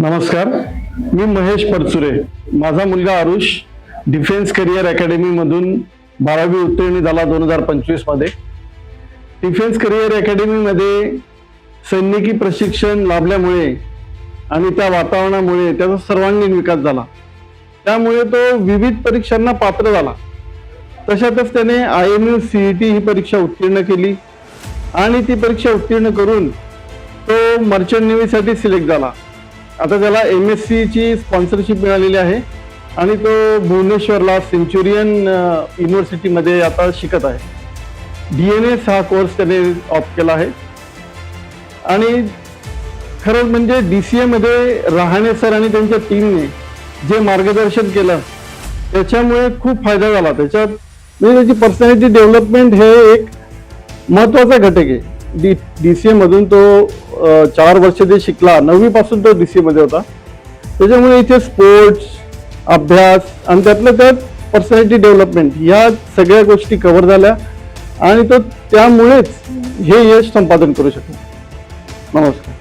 नमस्कार मी महेश परचुरे. माझा मुलगा आरुष डिफेन्स करिअर अकॅडमीमधून बारावी उत्तीर्ण झाला दोन हजार पंचवीसमध्ये डिफेन्स करिअर अकॅडमीमध्ये सैनिकी प्रशिक्षण लाभल्यामुळे आणि त्या वातावरणामुळे त्याचा सर्वांगीण विकास झाला. त्यामुळे तो विविध परीक्षांना पात्र झाला. तशातच त्याने I M U C E T ही परीक्षा उत्तीर्ण केली आणि ती परीक्षा उत्तीर्ण करून तो मर्चंट नेव्हीसाठी सिलेक्ट झाला. आता त्याला एम एस सीची स्पॉन्सरशिप मिळालेली आहे आणि तो भुवनेश्वरला सेंच्युरियन युनिव्हर्सिटीमध्ये आता शिकत आहे. डी एन एस हा कोर्स त्याने ऑप केला आहे. आणि खरंच म्हणजे डी सी एमध्ये रहाणे सर आणि त्यांच्या टीमने जे मार्गदर्शन केलं त्याच्यामुळे खूप फायदा झाला. त्याच्यात म्हणजे त्याची पर्सनॅलिटी डेव्हलपमेंट हे एक महत्त्वाचा घटक आहे. डी डी सी एमधून तो चार वर्ष जे शिकला नववीपासून तो डी सीमध्ये होता. त्याच्यामुळे इथे स्पोर्ट्स अभ्यास आणि त्यातलं त्यात पर्सनॅलिटी डेव्हलपमेंट ह्या सगळ्या गोष्टी कव्हर झाल्या आणि तो त्यामुळेच हे यश संपादन करू शकतो नमस्कार.